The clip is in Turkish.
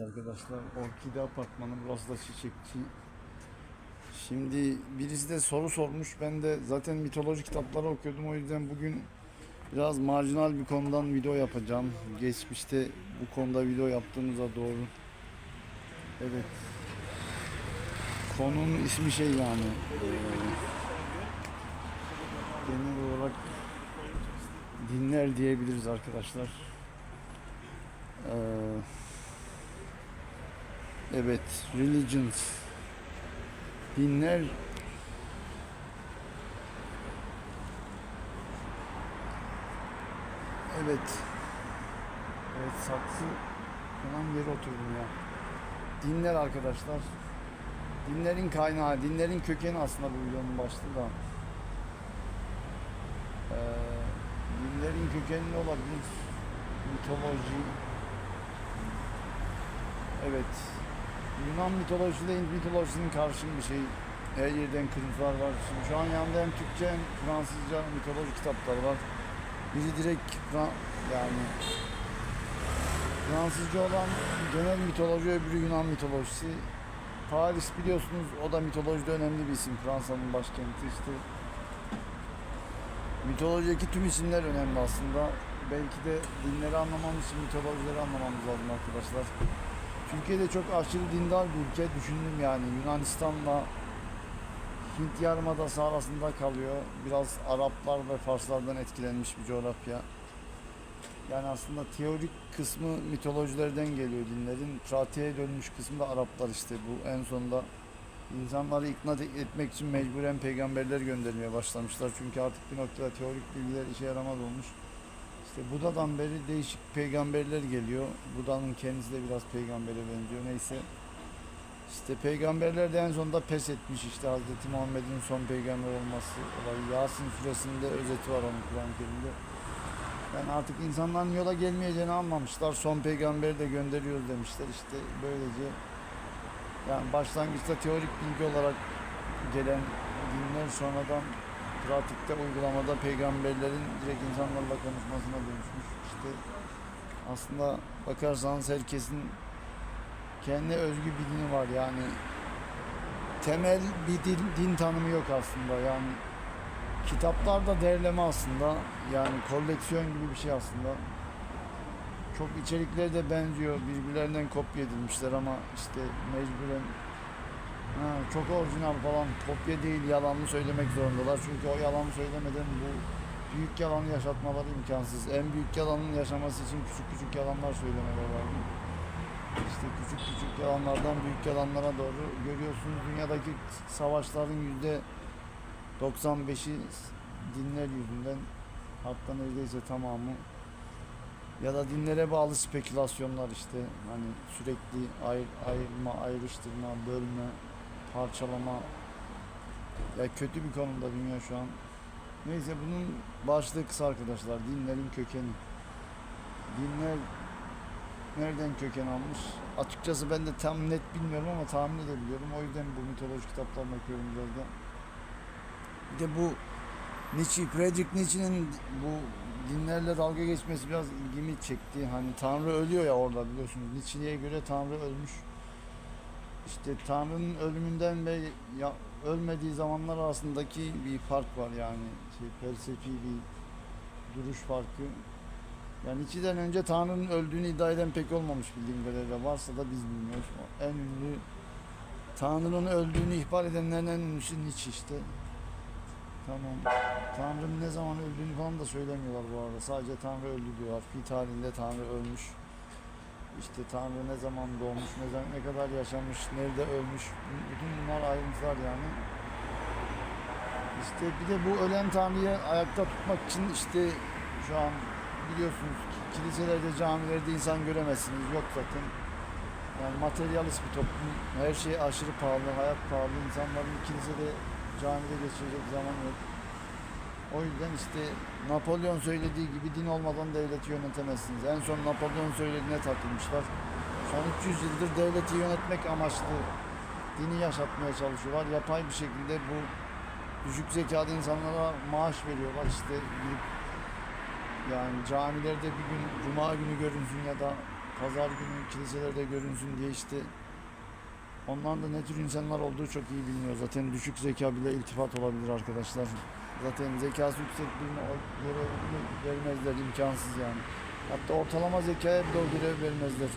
Arkadaşlar Orkide Apartmanı burası da çiçekçi. Şimdi birisi de soru sormuş. Ben de zaten mitoloji kitapları okuyordum. O yüzden bugün biraz marjinal bir konudan video yapacağım. Geçmişte bu konuda video yaptığımıza doğru. Evet. Konunun ismi şey yani. eee, genel olarak dinler diyebiliriz arkadaşlar. Eee Evet, religions. Dinler Evet. Evet, saksı falan yere oturdum ya. Dinler arkadaşlar. Dinlerin kaynağı, dinlerin kökeni aslında bu videonun başlığı da. Ee, dinlerin kökeni ne olabilir? Mitoloji. Evet. Yunan mitolojisiyle Hint mitolojisinin karşın bir şey. Her yerden kırıntılar var. Şimdi şu an yanımda hem Türkçe hem Fransızca mitoloji kitapları var. Biri direkt Fra- yani Fransızca olan genel mitoloji, öbürü Yunan mitolojisi. Paris biliyorsunuz o da mitolojide önemli bir isim. Fransa'nın başkenti işte. Mitolojideki tüm isimler önemli aslında. Belki de dinleri anlamamız için mitolojileri anlamamız lazım arkadaşlar. Türkiye'de çok aşırı dindar bir ülke düşündüm yani Yunanistan'la Hint Yarımadası arasında kalıyor. Biraz Araplar ve Farslardan etkilenmiş bir coğrafya. Yani aslında teorik kısmı mitolojilerden geliyor dinlerin. Pratiğe dönmüş kısmı da Araplar işte bu en sonunda insanları ikna etmek için mecburen peygamberler göndermeye başlamışlar. Çünkü artık bir noktada teorik bilgiler işe yaramaz olmuş. İşte Buda'dan beri değişik peygamberler geliyor. Buda'nın kendisi de biraz peygambere benziyor. Neyse. İşte peygamberler de en sonunda pes etmiş işte Hazreti Muhammed'in son peygamber olması olayı. Yasin suresinde özeti var onun Kur'an-ı Kerim'de. Yani artık insanların yola gelmeyeceğini anlamışlar. Son peygamberi de gönderiyoruz demişler. İşte böylece yani başlangıçta teorik bilgi olarak gelen dinler sonradan pratikte uygulamada peygamberlerin direkt insanlarla konuşmasına dönüşmüş. İşte aslında bakarsanız herkesin kendi özgü bir dini var. Yani temel bir din, din tanımı yok aslında. Yani kitaplarda derleme aslında. Yani koleksiyon gibi bir şey aslında. Çok içerikleri de benziyor. Birbirlerinden kopya edilmişler ama işte mecburen Ha, çok orijinal falan kopya değil yalanını söylemek zorundalar. Çünkü o yalanı söylemeden bu büyük yalanı yaşatmaları imkansız. En büyük yalanın yaşaması için küçük küçük yalanlar söylemeleri lazım. İşte küçük küçük yalanlardan büyük yalanlara doğru görüyorsunuz dünyadaki savaşların yüzde 95'i dinler yüzünden hatta neredeyse tamamı ya da dinlere bağlı spekülasyonlar işte hani sürekli ayır, ayırma, ayrıştırma, bölme, parçalama ya kötü bir konumda dünya şu an. Neyse bunun başlığı kısa arkadaşlar. Dinlerin kökeni. Dinler nereden köken almış? Açıkçası ben de tam net bilmiyorum ama tahmin edebiliyorum. O yüzden bu mitoloji kitaplarını okuyorum biraz da. Bir de bu Nietzsche, Friedrich Nietzsche'nin bu dinlerle dalga geçmesi biraz ilgimi çekti. Hani Tanrı ölüyor ya orada biliyorsunuz. Nietzsche'ye göre Tanrı ölmüş. İşte Tanrı'nın ölümünden ve ya, ölmediği zamanlar arasındaki bir fark var yani şey, felsefi bir duruş farkı. Yani Nietzsche'den önce Tanrı'nın öldüğünü iddia eden pek olmamış bildiğim kadarıyla. Varsa da biz bilmiyoruz. En ünlü Tanrı'nın öldüğünü ihbar edenlerin en ünlüsü Nietzsche işte. Tamam. Tanrı'nın ne zaman öldüğünü falan da söylemiyorlar bu arada. Sadece Tanrı öldü diyorlar. Fi tarihinde Tanrı ölmüş. İşte Tanrı ne zaman doğmuş, ne zaman ne kadar yaşamış, nerede ölmüş. Bütün bunlar ayrıntılar yani. İşte bir de bu ölen Tanrı'yı ayakta tutmak için işte şu an biliyorsunuz ki kiliselerde, camilerde insan göremezsiniz. Yok zaten. Yani materyalist bir toplum. Her şey aşırı pahalı, hayat pahalı. İnsanların kilisede, camide geçirecek zaman yok. O yüzden işte Napolyon söylediği gibi din olmadan devleti yönetemezsiniz. En son Napolyon söylediğine takılmışlar. Son 300 yıldır devleti yönetmek amaçlı dini yaşatmaya çalışıyorlar. Yapay bir şekilde bu düşük zekalı insanlara maaş veriyorlar. İşte gidip yani camilerde bir gün cuma günü görünsün ya da pazar günü kiliselerde görünsün diye işte onların da ne tür insanlar olduğu çok iyi biliniyor. Zaten düşük zeka bile iltifat olabilir arkadaşlar. Zaten zekası yüksek birine görev vermezler imkansız yani. Hatta ortalama zekaya bile o görev vermezler.